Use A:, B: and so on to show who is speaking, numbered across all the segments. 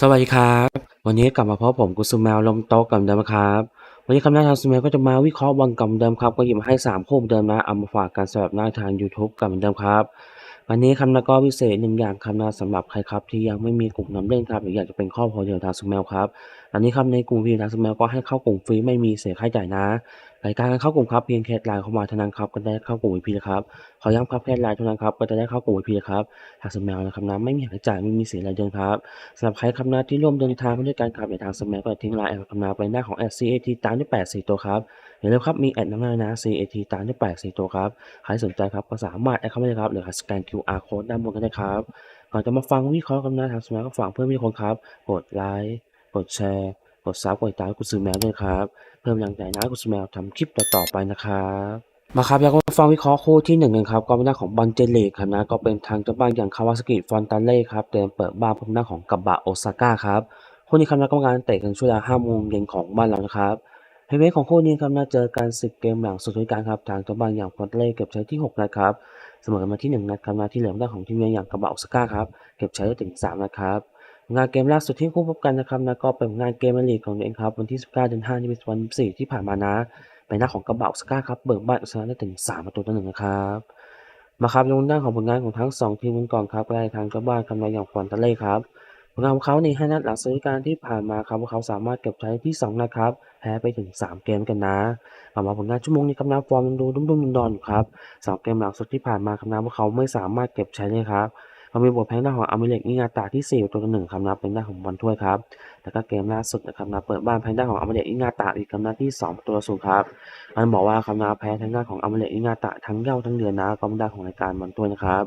A: สวัสดีครับ วันนี้กลับมาพบผมกุสุแมวลมโต๊ะกับเดิมครับ วันนี้คำแนะนำสุแมวก็จะมาวิเคราะห์บังกับเดิมครับ ก็หยิบมาให้3คู่เหมือเดิมนะเอามาฝากกันสำหรับหน้าทาง YouTube กับเหมือนเดิมครับ วันนี้คำนะก็พิเศษหนึ่งอย่างคำนะสำหรับใครครับที่ยังไม่มีกลุ่มน้ำเล่นครับหรืออยากจะเป็นครอบครัวเดียวทางสุแมวครับ อันนี้ครับในกลุ่มวีทางสุแมวก็ให้เข้ากลุ่มฟรีไม่มีเสียค่าใช้จ่ายนะรายการการเข้ากลุ่มครับเพียงแค่ไลน์เข้ามาเท่านั้นครับก็ได้เข้ากลุ่ม VIP นะครับขอย้ำครับแค่ไลน์เท่านั้นครับก็จะได้เข้ากลุ่ม VIP นะครับทางสุแมวนะครับนะไม่มีค่าใช้จ่ายไม่มีเสียรายเดือนครับสำหรับใครคำนาที่ร่วมเดินทางมาด้วยกันครับในทางสมัยก็ทิ้งไลน์แอดคำนาไปหน้าของ @CAT ตามด้วย8 4ตัวครับอย่าลืมครับมีแอดน้ำหน้านะ CAT ตามด้วย8 4ตัวครับใครสนใจครับก็สามารถแอดเข้ามาเลยครับหรือสแกน QR code ด้านบนกันได้ครับก่อนจะมาฟังวิเคราะห์คำนาทางสมัยก็ฝากเพื่อนพี่คนครับกดไลค์ กดแชร์ กดซับกดติดตามให้คุณซื้อแมวด้วยครับ เพิ่มแรงใจนะให้คุณซื้อแมวทำคลิปต่อๆไปนะครับมาครับแล้วก็มาฟังวิเคราะห์คู่ที่หนึ่งกันครับก็เป็นหน้าของบอลเจเลกครับนะก็เป็นทางเจ้าบ้านอย่างคาวาสกิฟอนตาเล่ครับเดินเปิดบ้านพบหน้าของกับบะโอซาก้าครับคู่นี้คำนักกรรมการเตะกันช่วงเวลา5โมงเย็นของบ้านเรานะครับเฮเวของคู่นี้ครับน่าเจอกัน10เกมหลังสุดท้ายการครับทางเจ้าบ้านอย่างฟอนตาเล่เก็บใช้ที่6นัดครับเสมอกันมาที่1นัดครับนาที่เหลือด้านของทีมเยือนอย่างกับบะโอซาก้าครับเก็บใช้ได้ถึง3นัดครับ งานเกมล่าสุดที่คู่พบกันนะครับนะก็เป็นงานเกมลีกของตัวเองครับ วันที่ 19เดือน5ที่เป็นวันที่4ที่ผ่านมานะเป็นหน้าของกระบะโอซาก้าครับเบิกบ้านเอาชนะได้ถึง 3 ประตูต่อหนึ่งนะครับมาครับลงด้านของผลงานของทั้ง 2 ทีมกันก่อนครับแรกทางเจ้าบ้านคำนายอย่างฟอนตาเล่ครับผลงานของเขาใน5นัดหลังสถานการณ์ที่ผ่านมาครับว่าเขาสามารถเก็บใช้ที่2นะครับแพ้ไปถึง 3 เกมกันนะต่อมาผลงานชั่วโมงนี้ครับนะฟอร์มยังดูดุ้มๆดอนอยู่ครับสองเกมหลังสุดที่ผ่านมาครับนะว่าเขาไม่สามารถเก็บใช้เลยครับ เขามีบทแพ้หน้าของอเมริกนิงาตาที่ 4 ตัวต่อหนึ่งครับนะเป็นหน้าของบอลถ้วยครับ แล้วก็เกมล่าสุดนะครับนะเปิดบ้านแพ้หน้าของอเมริกนิงาตาอีกคำนัดที่2ตัวศูนย์ครับมันบอกว่าคำนาแพ้ทางด้าของอเมริกนิงาตาทั้งเย้าทั้งเดือนนะก็เป็นด้าของรายการบอลถ้วยนะครับ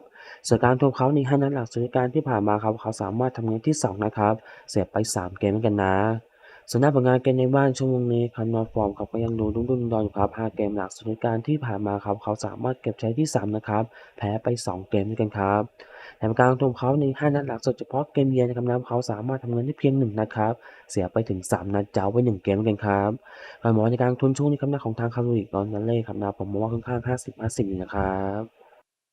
A: ส่วนการทวงเขาใน5นัดหลังสุดการที่ผ่านมาครับเขาสามารถทำเงินที่ 2 นะครับ เสียไป 3 เกมเหมือนกันนะส่วนหน้าผลงานเกมในบ้านชั่วโมงนี้ครับนอร์ฟอร์มเขาก็ยังดูดุ้นๆดอนอยู่ครับ5เกมหลังสุดการที่ผ่านมาครับเขาสามารถเก็บใช้ที่ 3 นะครับ แพ้ไป 2 เกมด้วยกันครับ แถมการลงทุนเขาใน 5 นัดหลังสุดเฉพาะเกมเยือนนะครับนะเขาสามารถทำเงินได้เพียง 1 นัดครับ เสียไปถึง 3 นัดเจ้าไป1เกมกันครับการมองในการลงทุนช่วงนี้ครับนะของทางคาร์ลิกตอนนั้นเลยครับนะผมมองว่าค่อนข้าง 50-50อยู่นะครับ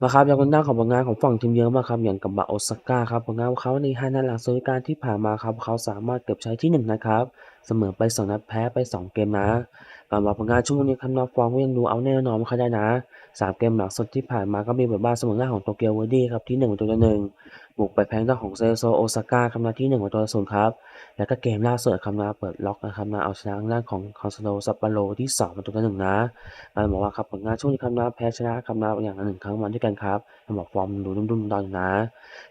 A: นะครับอย่างคนหน้าของผลงานของฝั่งทีมเยอะมากครับอย่างกับบะโอซาก้าครับผลงานของเขาใน5นัดหลังสุดการที่ผ่านมาครับเขาสามารถเก็บใช้ที่1นะครับ เสมอไป2นัดแพ้ไป2เกมนะก่อนมาผลงานช่วงนี้ครับนอฟองก็ยังดูเอาแน่นอนไม่ค่อยได้นะ3เกมหลังสุดที่ผ่านมาก็มีแบทบาทเสมอหน้าของโตเกียวเวอร์ดี้ครับที่1ประตูต่อหนึ่งบุกไปแพ้หน้าของเซโซโอซาก้าครับนาที่1ประตูต่อศูนย์ครับ แล้วก็เกมล่าสุดครับนะเปิดล็อกนะครับนะเอาชนะทางด้านของคอนโซโลซัปปโลที่2ประตูต่อหนึ่งนะเรบอกว่าครับผลงานช่วงนี้ครับนะแพ้ชนะครับนะอย่างละหนึ่งครั้งมันด้วยกันครับต้องบอกฟอร์มดูดุ้มๆดอนๆนะ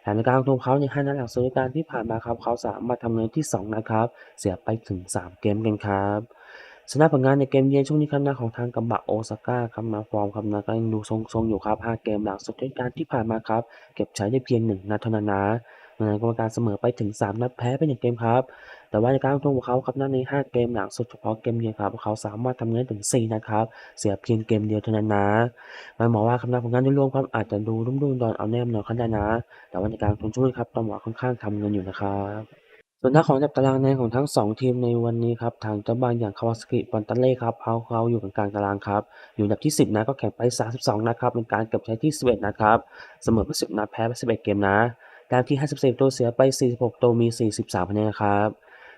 A: แถมในการลงทุนเขาใน5นัดหลังสุดการที่ผ่านมาครับเขาสามารถทำเงินที่2นะครับเสียไปถึง3 เกมกันครับชนะผลงานในเกมเยือนช่วงนี้ครับนะของทางกับบะโอซาก้าครับมาฟอร์มครับนะก็ยังดูทรงๆอยู่ครับ 5 เกมหลังสุดการที่ผ่านมาครับ เก็บใช้ได้เพียง 1 นัดเท่านั้นนะดังนั้นกรรมการเสมอไปถึง 3 นัดแพ้ไป1เกมครับ แต่ว่าในการทุนของเขาครับนั่นใน 5 เกมหลังสุดเฉพาะเกมเยือนครับเขาสามารถทำเงินถึง 4นะครับ เสียเพียงเกมเดียวเท่านั้นนะมันบอกว่าคำนำผลงานโดยรวมครับอาจจะดูรุ่มๆดอนเอาแนมนอนขั้นได้นะ แต่ว่าในการลงทุนช่วงครับต้องบอกว่าค่อนข้างทำเงินอยู่นะครับ ส่วนหน้าของอับตารางคะแนนของทั้ง 2 ทีมในวันนี้ครับทางเจ้าบ้านอย่างคาวาสกิบอนตันเล่ครับเขาเขาอยู่กลางตารางครับ อยู่อันดับที่ 10 นะก็แข่งไป 32นัดครับเป็นการเก็บใช้ที่ 11นัดครับ เสมอไป10นัดแพ้ไป 11 เกมนะแต้มที่ 54 ตัวเสียไป 46 ตัวมี 43คะแนนครับ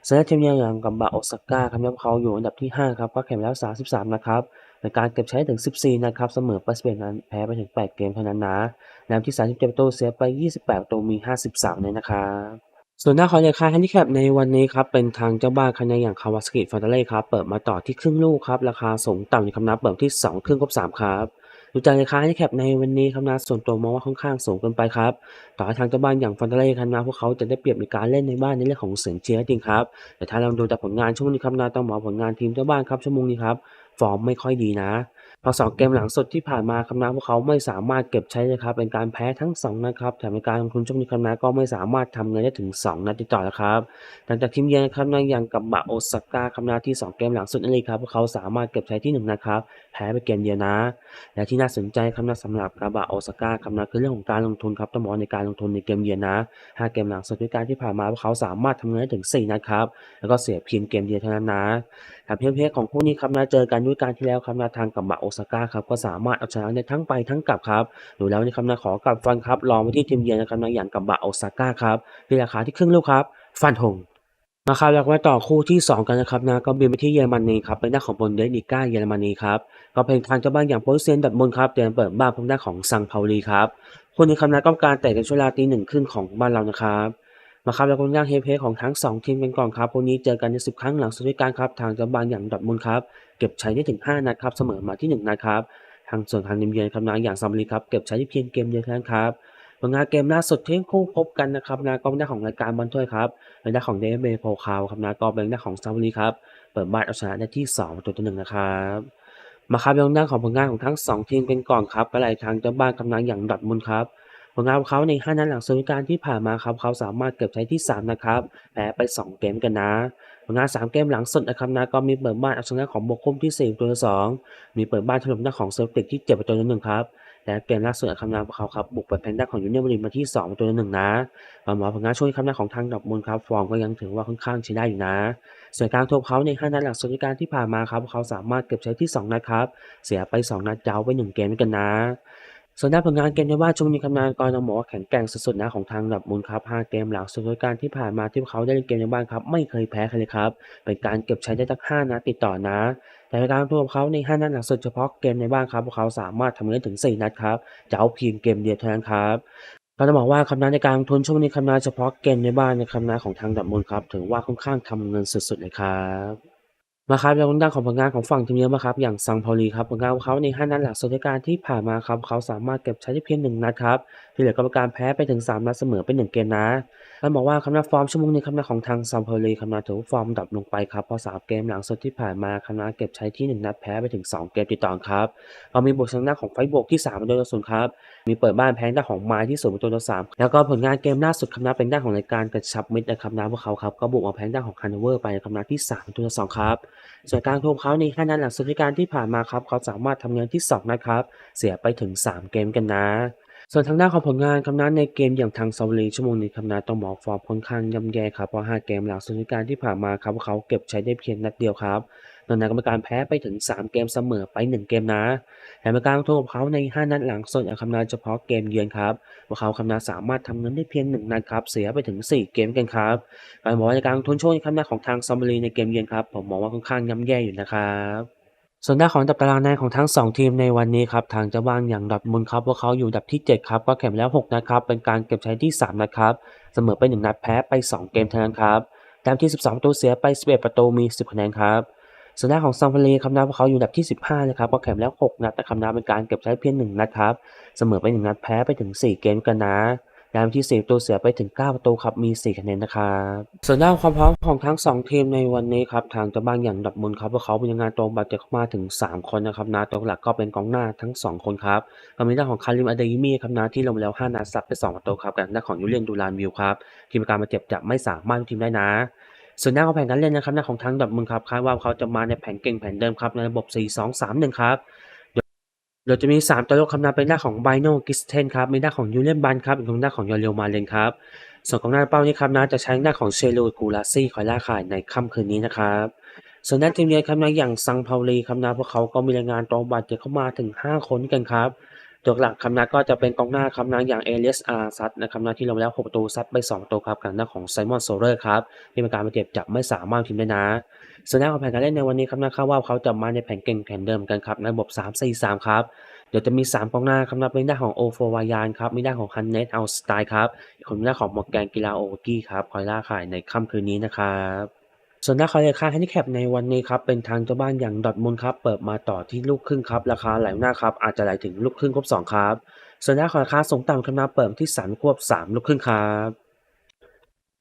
A: ส่วนทีมอย่างกับบะโอซาก้าครับเขาอยู่อันดับที่ 5 ครับก็แข่งแล้ว 33 นะครับในการเก็บใช้ถึง 14 นะครับ เสมอไป11นัดแพ้ไปถึง 8 เกมเท่านั้นนะแต้มที่ 37ประตูเสียไป 28ประตูมี 53เลยนะครับ ส่วนหน้าของราคาแฮนดิแคปในวันนี้ครับเป็นทางเจ้าบ้านคะแนนอย่างคาวาสกิฟอนเตเล่ครับเปิดมาต่อที่ครึ่งลูกครับราคาสูงต่ำอยู่คำนับเปิดที่ 2 ครึ่งครบ3ครับดูจากราคาแฮนดิแคปในวันนี้ครับนะส่วนตัวมองว่าค่อนข้างสูงเกินไปครับ ต่อทางเจ้าบ้านอย่างฟอนเตเล่ครับนะพวกเขาจะได้เปรียบในการเล่นในบ้านในเรื่องของเสียงเชียร์จริงครับแต่ถ้าเราดูจากผลงานช่วงนี้ครับนะต้องบอกผลงานทีมเจ้าบ้านครับชั่วโมงนี้ครับฟอร์มไม่ค่อยดีนะ พอสองเกมหลังสุดที่ผ่านมาคำนาพวกเขาไม่สามารถเก็บใช้นะครับ เป็นการแพ้ทั้ง 2 นะครับ แถมในการลงทุนช่วงนี้คำนาก็ไม่สามารถทำเงินได้ถึง 2 นัดติดต่อนะครับ หลังจากทีมเยือนครับนะอย่างกับบะโอซาก้าคำนาที่ 2 เกมหลังสุดนั่นเองครับพวกเขาสามารถเก็บใช้ที่1นะครับ แพ้ไปเกมเดียวนะ และที่น่าสนใจคำนาสำหรับกาบะโอซาก้าคำนาคือเรื่องของการลงทุนครับต้องบอกว่าในการลงทุนในเกมเยือนนะห้าเกมหลังสุดด้วยการที่ผ่านมาพวกเขาสามารถทำเงินได้ถึง 4 นัดครับ แล้วก็เสียเพียงเกมเดียวเท่านั้นนะแถมเพียงเพของคู่นี้ครับนะเจอกันด้วยการที่แล้วครับนะทางกับบะโอซาก้าครับก็สามารถเอาชนะได้ทั้งไปทั้งกลับครับดูแล้วนี่ครับนะขอกลับฟันครับลองไปที่ทีมเยือนนะครับนะอย่างกับบะโอซาก้าครับที่ราคาที่ครึ่งลูกครับ ฟันธงมาครับแล้วก็ต่อคู่ที่ 2 กันนะครับนะก็บินไปที่เยอรมนีครับเป็นหน้าของบนเดสลิก้าเยอรมนีครับก็เป็นทางเจ้าบ้านอย่างโปรเซนดัดมนครับเตรียมเปิดบ้านพบหน้าของซังเปาลีครับคู่นี้คำนัดก็การเตะกันช่วงเวลาตีหนึ่งครึ่งของบ้านเรานะครับ มาครับแล้วก็ย่างเฮเพของทั้งสองทีมกันก่อนครับคู่นี้เจอกันใน10ครั้งหลังสุดกันครับทางเจ้าบ้านอย่างดัดมนครับเก็บใชัยได้ถึง 5 นัดครับเสมอมาที่ 1 นัดครับทางส่วนทางนิมเยือนคำนัดอย่างซัมบุรีครับเก็บใชัยที่เพียงเกมเดียวเท่านั้นครับผลงานเกมล่าสุดที่คู่พบกันนะครับนะก็เป็นหน้าของรายการบอลถ้วยครับเป็นหน้าของเดฟเบโพคาวครับนะก็เป็นหน้าของซาบุรีครับเปิดบ้านเอาชนะได้ที่2ตัวต่อหนึ่งนะครับมาครับยังด้านของผลงานของทั้ง 2 ทีมกันก่อนครับก็ไหลทางเจ้าบ้านกำลังอย่างดอทมุนครับ ผลงานของเขาใน 5 นัดหลังสุดการที่ผ่านมาครับเขาสามารถเก็บใช้ที่ 3 นะครับ แพ้ไป 2 เกมกันนะผลงาน 3 เกมหลังสุดนะครับนะก็มีเปิดบ้านเอาชนะของบกคุมที่ 4 ตัวต่อ2มีเปิดบ้านถล่มหน้าของเซลติกที่7ประตูต่อหนึ่งครับและเกมล่าสุดคำนามของเขาครับบุกไปแพ้ด้าของยูเนียนบริมาที่2ประตูต่อหนึ่งนะหมอผลงานช่วงคำนัดของทางดอกมูลครับฟอร์มก็ยังถือว่าค่อนข้างใช้ได้อยู่นะ ส่วนการทบเขาใน5นัดหลังสุดการที่ผ่านมาครับเขาสามารถเก็บใช้ที่ 2 นัดครับ เสียไป 2 นัดเจ้าไป 1 เกมกันนะ ส่วนด้านผลงานเกมในบ้านช่วงนี้คำนานกรต้องบอกว่าแข็งแกร่งสุดๆนะของทางดอกมูลครับ 5 เกมหลังสุดการที่ผ่านมาที่เขาได้เล่นเกมในบ้านครับ ไม่เคยแพ้ใครเลยครับ เป็นการเก็บใช้ได้ตั้ง5นัดติดต่อนะ แต่ในการรวมเขาใน 5 นัดหลังสุดเฉพาะเกมในบ้านครับพวกเขาสามารถทำเงินถึง 4 นัดครับเจ้าเพียงเกมเดียวเท่านั้นครับก็ต้องบอกว่าคำนั้นในการทุนช่วงนี้คำนั้นเฉพาะเกมในบ้านในคำนั้นของทางดับมูลครับ ถือว่าค่อนข้างทำเงินสุดๆเลยครับ มาครับแล้วด้านของผลงานของฝั่งทีมเยือนมาครับอย่างซังพาลีครับผลงานของเขาใน 5 นัดหลังสุดการที่ผ่านมาครับเขาสามารถเก็บใช้ได้เพียง1นัดครับที่เหลือกรรมการแพ้ไปถึง 3 นัดเสมอเป็น1เกมนะต้องบอกว่าคำนับฟอร์มชั่วโมงนี้คำนับของทางซังพาลีคำนับถือฟอร์มดับลงไปครับเพราะ3เกมหลังสุดที่ผ่านมาคำนับเก็บใช้ที่ 1 นัดแพ้ไปถึง 2 เกมติดต่อครับเรามีบทชนะของไฟบวกที่3โดยศูนครับ มีเปิดบ้านแพ้ด้านของไม้ที่ศูนย์ประตูต่อสามแล้วก็ผลงานเกมล่าสุดคำนับเป็นด้านของรายการกระชับมิตรนะครับนะพวกเขาครับก็บุกมาแพ้ด้านของคันเวอร์ไปคำนับที่3ประตูต่อสองครับส่วนการทวงเขาในห้านัดหลังสุดการที่ผ่านมาครับเขาสามารถทำงานที่2นะครับเสียไปถึง 3 เกมกันนะส่วนทางด้านของผลงานคำนั้นในเกมอย่างทางซาวลีชั่วโมงนี้คำนั้นต้องบอกฟอร์มค่อนข้างย่ำแย่ครับเพราะ5เกมหลังสุดการที่ผ่านมาครับพวกเขาเก็บใช้ได้เพียงนัดเดียวครับ โดยนักกรรมการแพ้ไปถึง 3 เกมเสมอไป 1 เกมนะแถมการทวงของเขาใน 5 นัดหลังสุดคำนั้นเฉพาะเกมเยือนครับพวกเขาคำนั้นสามารถทำเงินได้เพียง 1 นัดครับ เสียไปถึง 4 เกมกันครับการบอกว่าในการลงทุนโช่วงคำนั้นของทางซาวลีในเกมเยือนครับผมมองว่าค่อนข้างย่ำแย่อยู่นะครับส่วนด้านของอันดับตารางคะแนของทั้ง 2 ทีมในวันนี้ครับทางจ้าบ้านอย่างดอร์ทมุนครับพวกเขาอยู่ดับที่ 7 ครับ ก็แข่งแล้ว 6นัดครับ เป็นการเก็บใช้ที่ 3นัดครับ เสมอไป 1 นัดแพ้ไป 2 เกมเท่านั้นครับแต้มที่ 12 ประตูเสียไป 11 ประตูมี 10 คะแนนครับ ส่วนด้านของซังพารีครับนะพวกเขาอยู่อันดับที่ 15นะครับก็แข่งแล้ว 6 นัดแต่คำนับเป็นการเก็บใช้เพียง1นัดครับเสมอไป1นัดแพ้ไปถึง 4 เกมกันนะแต้มที่4ประตูเสียไปถึง 9 ประตูครับ มี 4 คะแนนนะครับส่วนด้านความพร้อมของทั้ง 2 ทีมในวันนี้ครับ ทางเจ้าบ้านอย่างดอร์ทมุนครับพวกเขามีงานตรงบาดเจ็บเข้ามาถึง 3 คนนะครับนะตัวหลักก็เป็นกองหน้าทั้ง 2 คนครับก็มีด้านของคาริมอาเดยิมีครับนะที่ลงแล้ว 5 นัดซัดไป 2 ประตูครับกับด้านของยูเลียนดูรานวิลครับ ทีมการบาดเจ็บจะไม่สามารถทีมได้นะ ส่วนหน้าของแผนการเล่นนะครับหน้าของทางดอร์ทมุนด์ครับคาดว่าเขาจะมาในแผนเก่งแผนเดิมครับในระบบ 4-2-3-1 ครับโดยจะมี 3 ตัวเลือกคำนำเป็นหน้าของไบโนกิสเทนครับมีหน้าของยูเลียนบันครับอีกทางหน้าของยอเรียวมาเลนครับส่วนของหน้าเป้านี้ครับนะจะใช้หน้าของเชลูกูลาซี่คอยล่าข่ายในค่ำคืนนี้นะครับส่วนด้าทีมเยือนครับนะอย่างซังเปาลีครับนะพวกเขาก็มีรายงานตรงบาดเจ็บเข้ามาถึง 5 คนกันครับ ตัวหลักคำนะก็จะเป็นกองหน้าคำนะอย่างเอเลียสอาร์ซัดนะครับนที่ลงแล้ว 6 ประตูซัดไป2ประตูครับกับหน้าของไซมอนโซเลอร์ครับที่มีการบาดเจ็บจะไม่สามารถทีมได้นะส่วนหน้าของแผนการเล่นในวันนี้ครับนะคาดว่าเขาจะมาในแผนเก่งแผนเดิมกันครับในระบบ 3-4-3 ครับเดี๋ยวจะมี 3กองหน้าครับนับเป็นด้าของโอโฟวายานครับมีด้าของฮันเนตเอาสไตล์ครับคนเป็นด้าของมอร์แกนกีฬาโอกี้ครับคอยล่าขายในค่ำคืนนี้นะครับ ส่วนด้าคอยราคาแฮนดิแคปในวันนี้ครับเป็นทางเจ้าบ้านอย่างดอทมุนครับเปิดมาต่อที่ลูกครึ่งครับราคาไหลหน้าครับอาจจะไหลถึงลูกครึ่งครบ2ครับส่วนด้าคอราคาสูงต่ำครับนะเปิดที่สามควบ 3 ลูกครึ่งครับ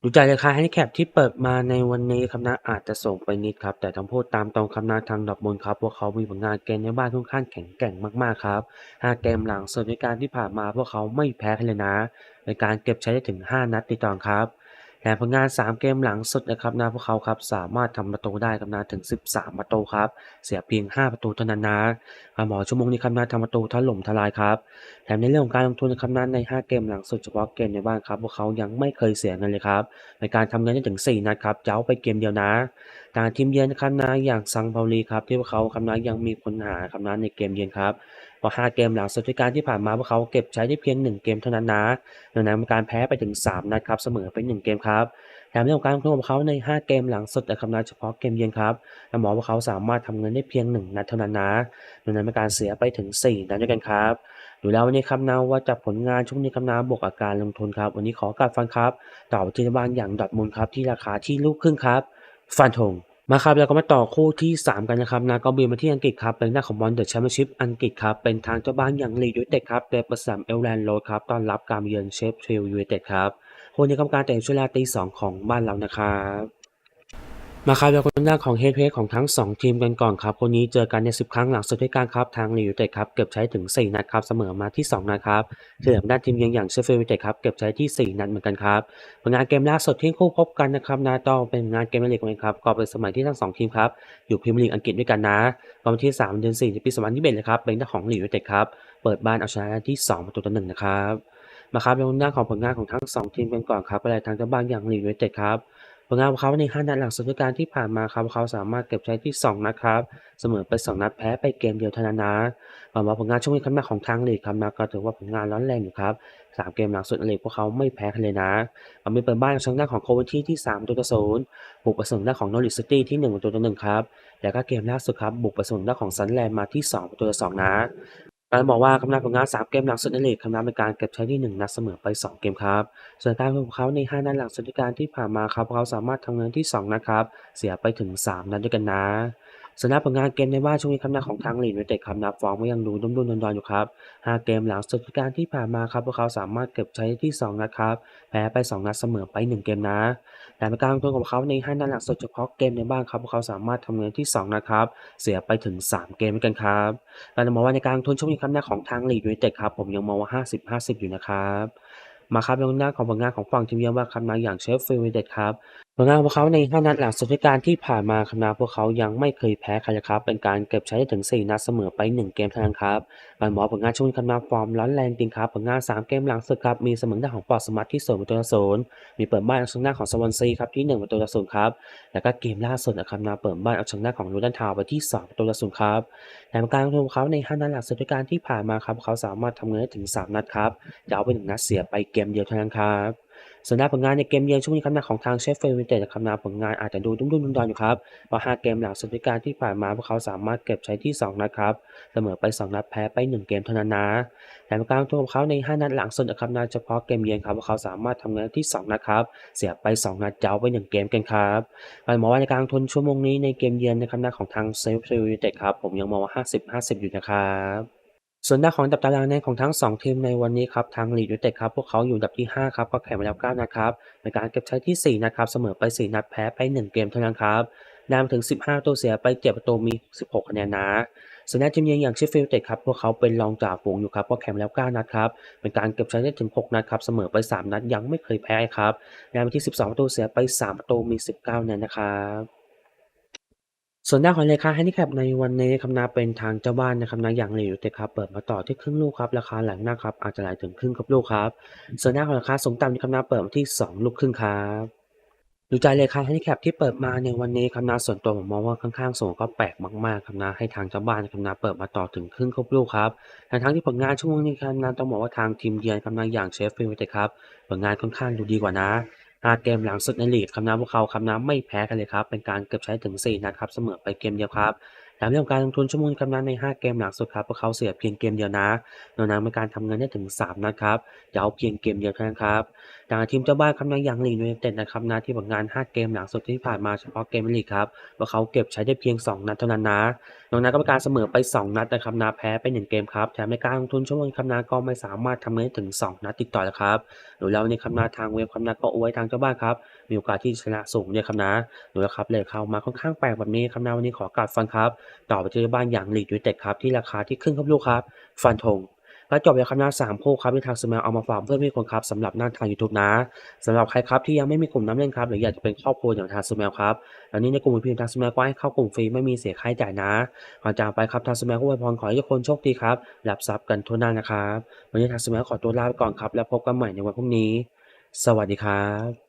A: ดูจากราคาแฮนดิแคปที่เปิดมาในวันนี้ครับนะอาจจะส่งไปนิดครับ แต่ต้องพูดตามตรงครับนะทางดอทมนครับพวกเขามีผลงานเกมในบ้านค่อนข้างแข็งแกร่งมากๆครับ5เกมหลังส่วนในการที่ผ่านมาพวกเขาไม่แพ้ใครเลยนะ ในการเก็บใช้ได้ถึง 5 นัดติดต่อครับ แถมผลงาน 3 เกมหลังสุดนะครับนะพวกเขาครับสามารถทำประตูได้ครับนะถึง 13 ประตูครับ เสียเพียง 5 ประตูเท่านั้นนะหมอชั่วโมงนี้ครับนะทำประตูถล่มทลายครับแถมในเรื่องของการลงทุนนะครับนะใน 5 เกมหลังสุดเฉพาะเกมในบ้านครับพวกเขายังไม่เคยเสียเงินเลยครับในการทำเงินได้ถึง 4 นัดครับเจ้าไปเกมเดียวนะทางทีมเยือนนะครับนะอย่างซังเปาลีครับที่พวกเขาครับนะยังมีปัญหาครับนะในเกมเยือนครับ ราะ 5 เกมหลังสุดที่การที่ผ่านมาพวกเขาเก็บใช้ได้เพียง 1 เกมเท่านั้นนะดังนั้นการแพ้ไปถึง 3 นัดครับ เสมอไป 1 เกมครับแถมเรื่องของการลงทุนของเขาใน 5 เกมหลังสุดนะครับนะเฉพาะเกมเยือนครับและหมอว่าเขาสามารถทำเงินได้เพียง 1 นัดเท่านั้นนะดังนั้นเป็นการเสียไปถึง 4 นัดด้วยกันครับดูแล้ววันนี้ครับนะว่าจากผลงานช่วงนี้ครับนะบวกอาการลงทุนครับ วันนี้ขอกัดฟันครับ ต่อที่บ้านอย่างดอทมุนครับที่ราคาที่ลูกครึ่งครับ ฟันธง มาครับแล้วก็มาต่อคู่ที่ 3 กันนะครับนะก็บินมาที่อังกฤษครับเป็นหน้าของบอลเดอะแชมเปี้ยนชิพอังกฤษครับเป็นทางเจ้าบ้านอย่างลีดยูเต็ดครับเดประสามเอลแลนด์โรดครับต้อนรับการเยือนเชฟฟิลด์ยูไนเต็ดครับคนนี้กรรมการแต่งช่วงเวลาตีสองของบ้านเรานะครับ มาครับแล้วก็หน้าของเฮดเพจของทั้ง 2 ทีมกันก่อนครับ คนนี้เจอกันใน10ครั้งหลังสุดด้วยกันครับทางลีดยูเต็ดครับเก็บใช้ถึง 4 นัดครับเสมอมาที่ 2 นัดครับเฉลี่ยด้านทีมเยือนอย่างเชฟเฟิลด์ยูเต็ดครับเก็บใช้ที่ 4 นัดเหมือนกันครับผลงานเกมล่าสุดที่คู่พบกันนะครับนาตอเป็นงานเกมลีกกันครับก็เป็นสมัยที่ทั้งสองทีมครับอยู่พรีเมียร์ลีกอังกฤษด้วยกันนะวันที่ 3 เดือน4ปี2021เลยครับเป็นหน้าของลีดยูเต็ดครับเปิดบ้านเอาชนะที่ 2 ประตูต่อหนึ่งนะครับมาครับในหน้าของผลงานของทั้ง 2 ทีมกันก่อนครับไปเลยทางเจ้าบ้านอย่างลียูไนเต็ดครับ ผลงานของเขาใน5นัดหลังสุดการที่ผ่านมาครับเขาสามารถเก็บใช้ที่ 2นัดครับ เสมอไป 2 นัดแพ้ไปเกมเดียวเท่านั้นนะหวังว่าผลงานช่วงนี้ครั้งแรกของทางลีกครับนะก็ถือว่าผลงานร้อนแรงอยู่ครับสามเกมหลังสุดในลีกพวกเขาไม่แพ้กันเลยนะมันมีเปิดบ้านชนะของโคเวนที่ที่ 3 ตัวต่อศูนย์บุกไปส่งด้านของนอริสซิตี้ที่1ประตูต่อ1ครับ แล้วก็เกมล่าสุดครับบุกไปส่งด้านของซันแลนด์มาที่2ประตูต่อ2นะ การบอกว่าคำนำผลงาน 3 เกมหลังสุดในลีกคำนำเป็นการเก็บใช้ที่ 1 นัดเสมอไป 2 เกมครับ ส่วนการของเขาใน 5 นัดหลังสุดการที่ผ่านมาครับเขาสามารถทำเงินที่ 2 นัดครับ เสียไปถึง 3 นัดด้วยกันนะ สำหรับผลงานเกมในบ้านช่วงนี้คำนำของทางลีดยูไนเต็ดคำนับฟอร์มก็ยังดูดุ้มๆดอนๆอยู่ครับ5เกมหลังสุดการที่ผ่านมาครับพวกเขาสามารถเก็บใช้ที่ 2 นัดครับ แพ้ไป 2 นัดเสมอไป 1 เกมนะแต่ในการลงทุนของเขาใน5นัดหลังสุดเฉพาะเกมในบ้านครับพวกเขาสามารถทำเงินที่ 2 นะครับ เสียไปถึง 3 เกมด้วยกันครับการมองว่าในการลงทุนช่วงนี้ครับหน้าของทางลีดยูไนเต็ดครับผมยังมองว่า 50-50 อยู่นะครับมาครับในหน้าของผลงานของฝั่งทีมเยือนว่าครับมาอย่างเชฟฟิลด์เต็ดครับผลงานของเขาใน 5 นัดหลังสุดท้ายการที่ผ่านมาครับนะพวกเขายังไม่เคยแพ้ใครครับ เป็นการเก็บใช้ได้ถึง 4 นัดเสมอไป 1 เกมเท่านั้นครับการบอผลงานช่วงครับนะฟอร์มร้อนแรงจริงครับ ผลงาน 3 เกมหลังสุดครับ มีเสมอด้าของปอร์ตสมาร์ทที่0ประตูต่อศูนย์มีเปิดบ้านเอาชนะของสวอนซีครับที่ 1 ประตูต่อศูนย์ครับ แล้วก็เกมล่าสุดนะครับนะเปิดบ้านเอาชนะของลูดันทาวไปที่ 2 ประตูต่อศูนย์ครับแถมการลงทุนของเขาใน 5 นัดหลังสุดท้ายการที่ผ่านมาครับเขาสามารถทำเงินได้ถึง 3 นัดครับจะเอาไป1นัดเสียไปเกมเดียวเท่านั้นครับ ส่วนด้านผลงานในเกมเยือนช่วงนี้ครับนะของทางเชฟเฟลด์ยูไนเต็ดนะครับนะผลงานอาจจะดูดุ้มๆดอนอยู่ครับเพราะ5เกมหลังสุดท้ายการที่ผ่านมาพวกเขาสามารถเก็บใช้ที่ 2 นัดครับเสมอไป 2 นัดแพ้ไป 1 เกมเท่านั้นนะแถมการลงทุนของเขาใน 5 นัดหลังสุดนะครับนะเฉพาะเกมเยือนครับพวกเขาสามารถทำงินที่ 2 นัดครับเสียไป 2 นัดเจ้าไป 1 เกมกันครับการมองว่าในกลางทุนชั่วโมงนี้ในเกมเยือนนะครับนะของทางเชฟเฟลด์ยูไนเต็ดครับผมยังมองว่า 50-50 อยู่นะครับ ส่วนด้านของดับตารางแนนของทั้ง 2 ทีมในวันนี้ครับทางลีดยูเต็ดครับพวกเขาอยู่ดับที่ 5 ครับก็แข่งมาแล้ว9นัดครับในการเก็บใช้ที่ 4นัดครับเสมอไป 4 นัดแพ้ไป 1 เกมเท่านั้นครับได้มาถึง 15 ตัวเสียไป7ประตูมี 16 คะแนนนะส่วนด้านทีมเยือนอย่างเชฟฟิลด์เต็ดครับพวกเขาเป็นรองจ่าฝูงอยู่ครับก็แข่งมาแล้ว 9 นัดครับเป็นการเก็บใช้ได้ถึง 6 นัดครับเสมอไป 3 นัดยังไม่เคยแพ้ครับได้มาที่ 12ประตูเสียไป 3 ประตูมี 19คะแนนนะครับ ส่วนด้านของราคาแฮนดิแคปในวันนี้ครับนะเป็นทางเจ้าบ้านนะครับนะอย่างลีดยูไนเต็ดครับเปิดมาต่อที่ครึ่งลูกครับราคาหลังหน้าครับอาจจะไหลถึงครึ่งครับลูกครับ ส่วนด้านของราคาสูงต่ำนี่ครับนะเปิดมาที่ 2 ลูกครึ่งครับดูใจเลยครับแฮนดิแคปที่เปิดมาในวันนี้ครับนะส่วนตัวผมมองว่าค่อนข้างสูงก็แปลกมากๆครับนะให้ทางเจ้าบ้านครับนะเปิดมาต่อถึงครึ่งครบลูกครับทั้งทั้งที่ผลงานช่วงนี้ครับนะต้องบอกว่าทางทีมเยือนครับนะอย่างเชฟฟิลด์ไนเตครับผลงานค่อนข้างดูดีกว่านะ 5 เกมหลังสุดในลีกครับนะพวกเขาครับนะไม่แพ้กันเลยครับ เป็นการเก็บใช้ถึง 4 นัดครับ เสมอไปเกมเดียวครับ แถมเรื่องการลงทุนชั่วโมงครันใน 5 เกมหลังสุดครับพวกเขาเสียเพียงเกมเดียวนะนอกนั้นเป็นการทำเงินได้ถึง 3 นัดครับจะเอาเพียงเกมเดียวเท่านั้นครับอย่างทีมเจ้าบ้านครับนอย่างลีดยูไนเต็ดนะครับนะที่ผลงาน 5 เกมหลังสุดที่ผ่านมาเฉพาะเกมลีกครับพวกเขาเก็บใช้ได้เพียง 2 นัดเท่านั้นนะนอกนั้นก็เป็นการเสมอไป 2 นัดนะครับนะแพ้ไป1เกมครับแถมในการลงทุนชั่วโมงครันก็ไม่สามารถทำเงินได้ถึง 2 นัดติดต่อแล้วครับดูแล้วในคำนาทางเว็บคำนาก็อว้ทางเจ้าบ้านครับมีโอกาสที่ชนะสูงเนี่ยครับนะดูแล้วครับเลยเข้ามาค่อนข้างแปลกแบบนี้ครับนะวันนี้ขอกราบฟันครับ ต่อไปที่บ้านอย่างลีดยูเต็ดครับที่ราคาที่ครึ่งครับลูกครับ ฟันธงและจบแล้วครับหน้าสามคู่ครับที่ทางสมาเอามาฝากเพื่อนพี่คนครับสำหรับหน้าทาง YouTube นะสำหรับใครครับที่ยังไม่มีกลุ่มน้ำเล่นครับหรืออยากจะเป็นครอบครัวอย่างทางสมาครับแล้วนี้ในกลุ่มพี่ทางสมาก็ให้เข้ากลุ่มฟรีไม่มีเสียค่าใช้จ่ายนะก่อนจากไปครับทางสมาก็อวยพรขอให้ทุกคนโชคดีครับรับทรัพย์กันทั่วหน้านะครับวันนี้ทางสมาขอตัวลาไปก่อนครับแล้วพบกันใหม่ในวันพรุ่งนี้ สวัสดีครับ